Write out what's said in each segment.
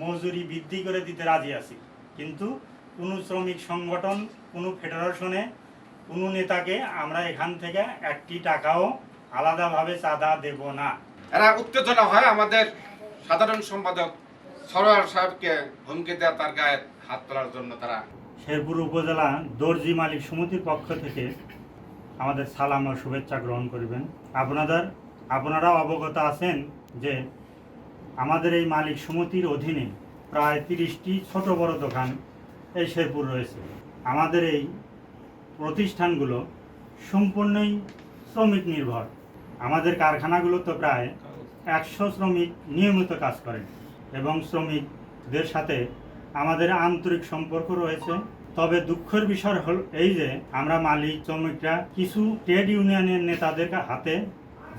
মজুরি বৃদ্ধি করে দিতে রাজি আছি। কিন্তু কোনো শ্রমিক সংগঠন কোনো ফেডারেশনে কোনো নেতাকে আমরা এখান থেকে একটি টাকাও আলাদাভাবে চাঁদা দেব না। এরা উত্তেজনা হয় আমাদের সাধারণ সম্পাদক সরোয়ার সাহেবকে হুমকি দেয় তার গায়ে হাত তোলার জন্য তারা। শেরপুর উপজেলা দর্জি মালিক সমিতির পক্ষ থেকে আমাদের সালাম ও শুভেচ্ছা গ্রহণ করবেন। আপনাদের আপনারাও অবগত আছেন যে আমাদের এই মালিক সমিতির অধীনে প্রায় তিরিশটি ছোট বড় দোকান এই শেরপুর রয়েছে। আমাদের এই প্রতিষ্ঠানগুলো সম্পূর্ণই শ্রমিক নির্ভর। আমাদের কারখানাগুলো তো প্রায় একশো শ্রমিক নিয়মিত কাজ করেন এবং শ্রমিকদের সাথে আমাদের আন্তরিক সম্পর্ক রয়েছে। তবে দুঃখের বিষয় হল এই যে আমরা মালিক, শ্রমিকরা কিছু ট্রেড ইউনিয়নের নেতাদের হাতে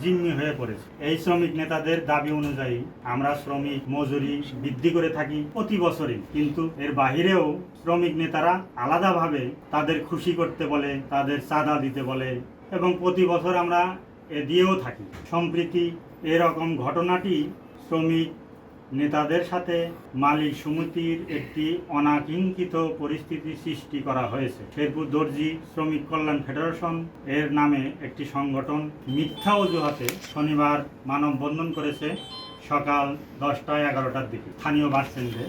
জিম্মি হয়ে পড়েছে। এই শ্রমিক নেতাদের দাবি অনুযায়ী আমরা শ্রমিক মজুরি বৃদ্ধি করে থাকি প্রতি বছরই। কিন্তু এর বাহিরেও শ্রমিক নেতারা আলাদাভাবে তাদের খুশি করতে বলে, তাদের চাঁদা দিতে বলে এবং প্রতি বছর আমরা এ দিয়েও থাকি। সম্প্রীতি এরকম ঘটনাটি শ্রমিক নেতাদের সাথে মালি সমিতির একটি অনাকিঙ্কিত পরিস্থিতি সৃষ্টি করা হয়েছে। শেরপুর দর্জি শ্রমিক কল্যাণ ফেডারেশন এর নামে একটি সংগঠন মিথ্যা অজুহাতে শনিবার মানববন্ধন করেছে সকাল দশটায় এগারোটার দিকে। স্থানীয় বাস স্ট্যান্ডে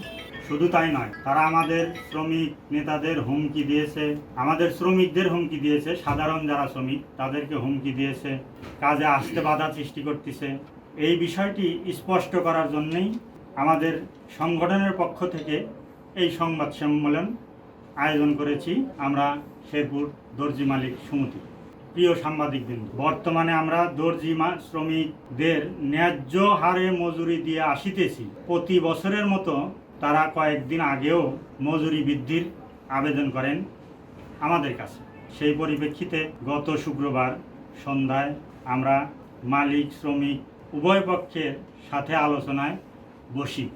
শুধু তাই নয়, তারা আমাদের শ্রমিক নেতাদের হুমকি দিয়েছে। আমাদের শ্রমিকদের হুমকি দিয়েছে। সাধারণ যারা শ্রমিক, তাদেরকে হুমকি দিয়েছে। কাজে আসতে বাধা সৃষ্টি করতেছে। এই বিষয়টি স্পষ্ট করার জন্যই আমাদের সংগঠনের পক্ষ থেকে এই সংবাদ সম্মেলন আয়োজন করেছি আমরা শেরপুর দর্জি মালিক সমিতি। প্রিয় সাংবাদিকবৃন্দ, বর্তমানে আমরা দর্জি শ্রমিকদের ন্যায্য হারে মজুরি দিয়ে আসিতেছি। প্রতি বছরের মতো তারা কয়েকদিন আগেও মজুরি বৃদ্ধির আবেদন করেন আমাদের কাছে। সেই পরিপ্রেক্ষিতে গত শুক্রবার সন্ধ্যায় আমরা মালিক, শ্রমিক উভয় পক্ষের সাথে আলোচনায় বসি।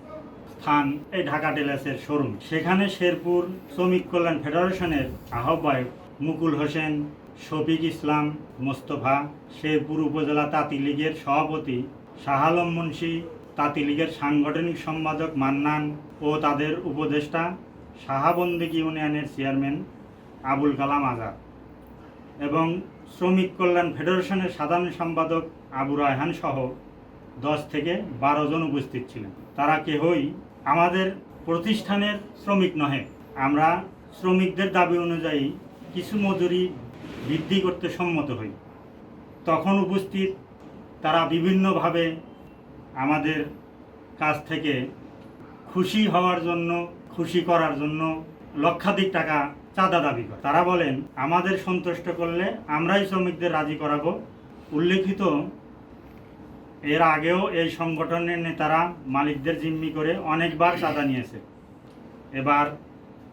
স্থান এই ঢাকা টেলার্সের শোরুম। সেখানে শেরপুর শ্রমিক কল্যাণ ফেডারেশনের আহ্বায়ক মুকুল হোসেন, শফিক ইসলাম, মোস্তফা, শেরপুর উপজেলা তাঁতি লীগের সভাপতি শাহ আলম মুন্সি, তাঁতি লীগের সাংগঠনিক সম্পাদক মান্নান ও তাদের উপদেষ্টা শাহাবন্দিক ইউনিয়নের চেয়ারম্যান আবুল কালাম আজাদ এবং শ্রমিক কল্যাণ ফেডারেশনের সাধারণ সম্পাদক আবু রায়হান সহ দশ থেকে বারো জন উপস্থিত ছিলেন। তারা কেহই আমাদের প্রতিষ্ঠানের শ্রমিক নহে। আমরা শ্রমিকদের দাবি অনুযায়ী কিছু মজুরি বৃদ্ধি করতে সম্মত হই। তখন উপস্থিত তারা বিভিন্নভাবে আমাদের কাছ থেকে খুশি হওয়ার জন্য, খুশি করার জন্য লক্ষাধিক টাকা চাঁদা দাবি করে। তারা বলেন, আমাদের সন্তুষ্ট করলে আমরাই শ্রমিকদের রাজি করাবো। উল্লেখিত এর আগেও এই সংগঠনের নেতারা মালিকদের জিম্মি করে অনেকবার চাঁদা নিয়েছে। এবার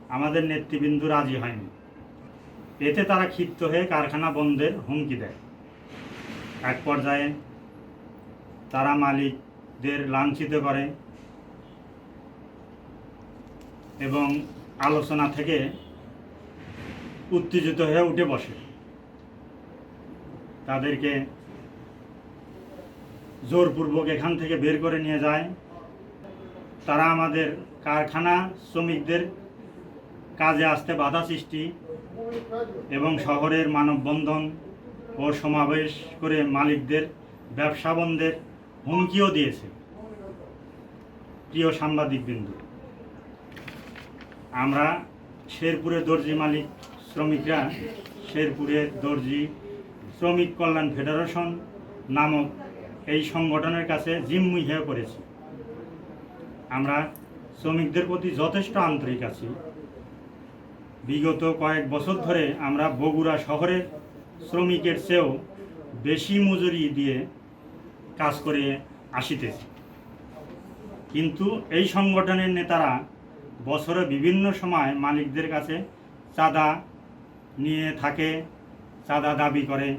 আমাদের নেতৃবৃন্দ রাজি হয়নি। এতে তারা ক্ষিপ্ত হয়ে কারখানা বন্ধের হুমকি দেয়। এক পর্যায়ে তারা মালিকদের লাঞ্ছিত করে এবং আলোচনা থেকে উত্তেজিত হয়ে উঠে বসে। তাদেরকে জোরপূর্বক এখান থেকে বের করে নিয়ে যায়। তারা আমাদের কারখানা শ্রমিকদের কাজে আসতে বাধা সৃষ্টি এবং শহরের মানববন্ধন ও সমাবেশ করে মালিকদের ব্যবসা বন্ধের হুমকিও দিয়েছে। প্রিয় সাংবাদিকবৃন্দ, আমরা শেরপুরের দর্জি মালিক শ্রমিকরা, শেরপুরের দর্জি শ্রমিক কল্যাণ ফেডারেশন নামক এই সংগঠনের কাছে জিম্মি হয়ে পড়েছি। আমরা শ্রমিকদের প্রতি যথেষ্ট আন্তরিক আছি। বিগত কয়েক বছর ধরে আমরা বগুড়া শহরের শ্রমিকের চেয়েও বেশি মজুরি দিয়ে কাজ করে আসিতেছি। কিন্তু এই সংগঠনের নেতারা বছরে বিভিন্ন সময় মালিকদের কাছে চাঁদা নিয়ে থাকে, চাঁদা দাবি করে।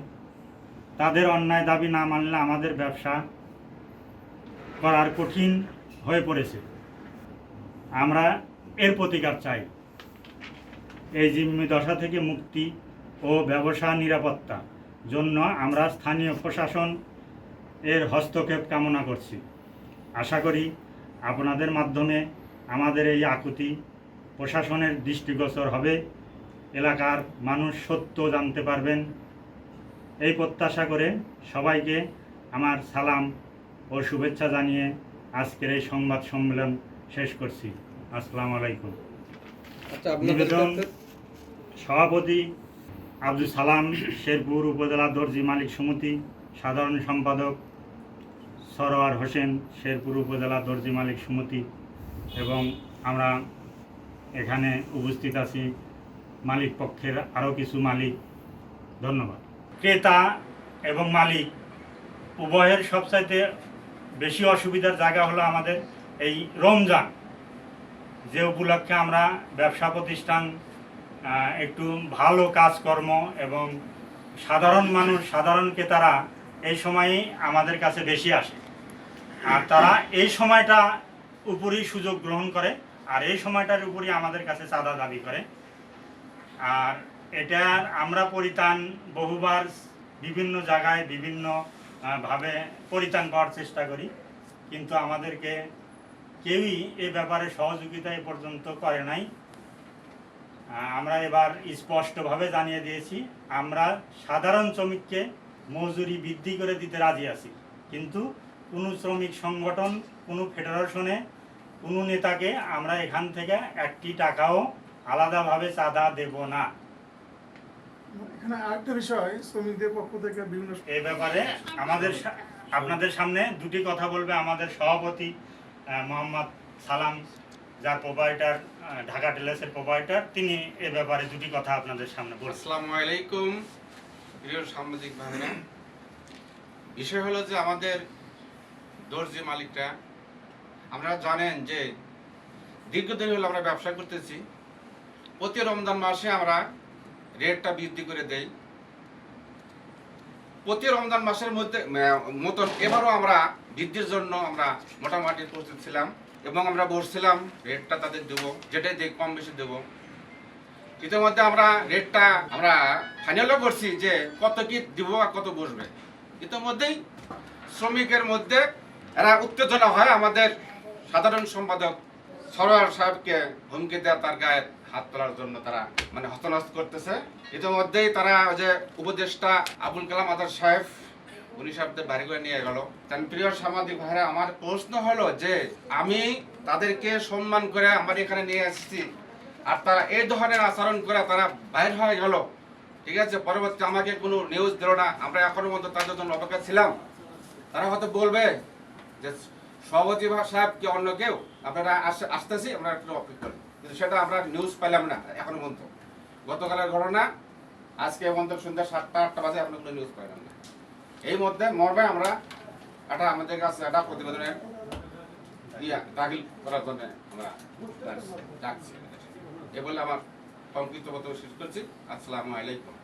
তাদের অন্যায় দাবি না মানলে আমাদের ব্যবসা করার কঠিন হয়ে পড়েছে। আমরা এর প্রতিকার চাই। এই জিম্মি দশা থেকে মুক্তি ও ব্যবসা নিরাপত্তা জন্য আমরা স্থানীয় প্রশাসন এর হস্তক্ষেপ কামনা করছি। আশা করি আপনাদের মাধ্যমে আমাদের এই আকুতি প্রশাসনের দৃষ্টিগোচর হবে। এলাকার মানুষ সত্য জানতে পারবেন। এই প্রত্যাশা করে সবাইকে আমার সালাম ও শুভেচ্ছা জানিয়ে আজকের এই সংবাদ সম্মেলন শেষ করছি। আসসালামু আলাইকুম। আচ্ছা নিবেদন সভাপতি আব্দুল সালাম শেরপুর উপজেলা দর্জি মালিক সমিতি সাধারণ সম্পাদক সরোয়ার হোসেন শেরপুর উপজেলা দর্জি মালিক সমিতি এবং আমরা এখানে উপস্থিত আছি মালিক পক্ষের আরও কিছু মালিক। ধন্যবাদ। ক্রেতা এবং মালিক, উভয়ের সবচাইতে বেশি অসুবিধার জায়গা হলো আমাদের এই রমজান। যে উপলক্ষে আমরা ব্যবসা প্রতিষ্ঠান একটু ভালো কাজকর্ম এবং সাধারণ মানুষ, সাধারণ ক্রেতারা এই সময়েই আমাদের কাছে বেশি আসে। আর তারা এই সময়টা উপরই সুযোগ গ্রহণ করে, আর এই সময়টার উপরই আমাদের কাছে চাঁদা দাবি করে। আর এটার আমরা পরিত্রাণ বহুবার বিভিন্ন জায়গায় বিভিন্ন ভাবে পরিত্রাণ পাওয়ার চেষ্টা করি। কিন্তু আমাদেরকে কেউই এ ব্যাপারে সহযোগিতা এ পর্যন্ত করে নাই। আমরা এবার স্পষ্টভাবে জানিয়ে দিয়েছি, আমরা সাধারণ শ্রমিককে মজুরি বৃদ্ধি করে দিতে রাজি আছি। কিন্তু কোনো শ্রমিক সংগঠন, কোনো ফেডারেশনে, কোনো নেতাকে আমরা এখান থেকে একটি টাকাও আলাদাভাবে চাঁদা দেব না। এখানে আরেকটা বিষয় শ্রমিকদের পক্ষ থেকে বিভিন্ন এই ব্যাপারে আমাদের আপনাদের সামনে দুটি কথা বলবে। আমাদের সভাপতি মোহাম্মদ সালাম যার প্রোভাইডার ঢাকা টেলেসের প্রোভাইডার তিনি এ ব্যাপারে দুটি কথা আপনাদের সামনে বলছেন আসসালামু আলাইকুম প্রিয় সাংবাদিক ভাইরা বিষয় হলো যে আমাদের দর্জি মালিকটা আমরা জানেন যে দীর্ঘদিন হলো আমরা ব্যবসা করতেছি। প্রতি রমজান মাসে আমরা রেটটা বৃদ্ধি করে দেই। প্রতি রমজান মাসের মধ্যে মতন এবারও আমরা বৃদ্ধির জন্য আমরা মোটামুটি প্রস্তুত ছিলাম এবং আমরা বসছিলাম রেটটা তাদের দেবো, যেটাই দেখ কম বেশি দেবো। ইতিমধ্যে আমরা রেটটা আমরা ফাইনালও করছি যে কত কি দিব আর কত বসবে। ইতিমধ্যেই শ্রমিকের মধ্যে এরা উত্তেজনা হয় আমাদের সাধারণ সম্পাদক সরোয়ার সাহেবকে হুমকি দেওয়া তার গায়ে হাত তোলার জন্য তারা মানে হস্তনস্ত করতেছে। ইতিমধ্যেই তারা যে উপদেষ্টা আবুল কালাম আজাদ সাহেব, উনি সাহেবদের বাড়ি করে নিয়ে গেল। তার প্রিয় সামাজিক ভাইরা, আমার প্রশ্ন হলো যে, আমি তাদেরকে সম্মান করে আমার এখানে নিয়ে এসেছি আর তারা এই ধরনের আচরণ করে তারা বাইর হয়ে গেল। ঠিক আছে? পরবর্তী আমাকে কোনো নিউজ দিল না। আমরা এখনও পর্যন্ত তাদের জন্য অপেক্ষা ছিলাম। তারা হয়তো বলবে যে, সভাপতি সাহেব কি অন্য কেউ? আপনারা আস- আসতেছি, আমরা একটু অপেক্ষা করি। সেটা আমরা নিউজ পেলাম না এখনও পর্যন্ত। গতকালের ঘটনা, আজকে পর্যন্ত সন্ধ্যা সাতটা, আটটা বাজে আপনার কোনো নিউজ পেলাম না। এই মধ্যে মর্মে আমরা একটা আমাদের কাছে একটা প্রতিবেদনের ইয়া দাখিল করার জন্য আমরা ডাকছি। এ বলে আমার সংক্ষিপ্ত বক্তব্য শেষ করছি। আসসালামু আলাইকুম।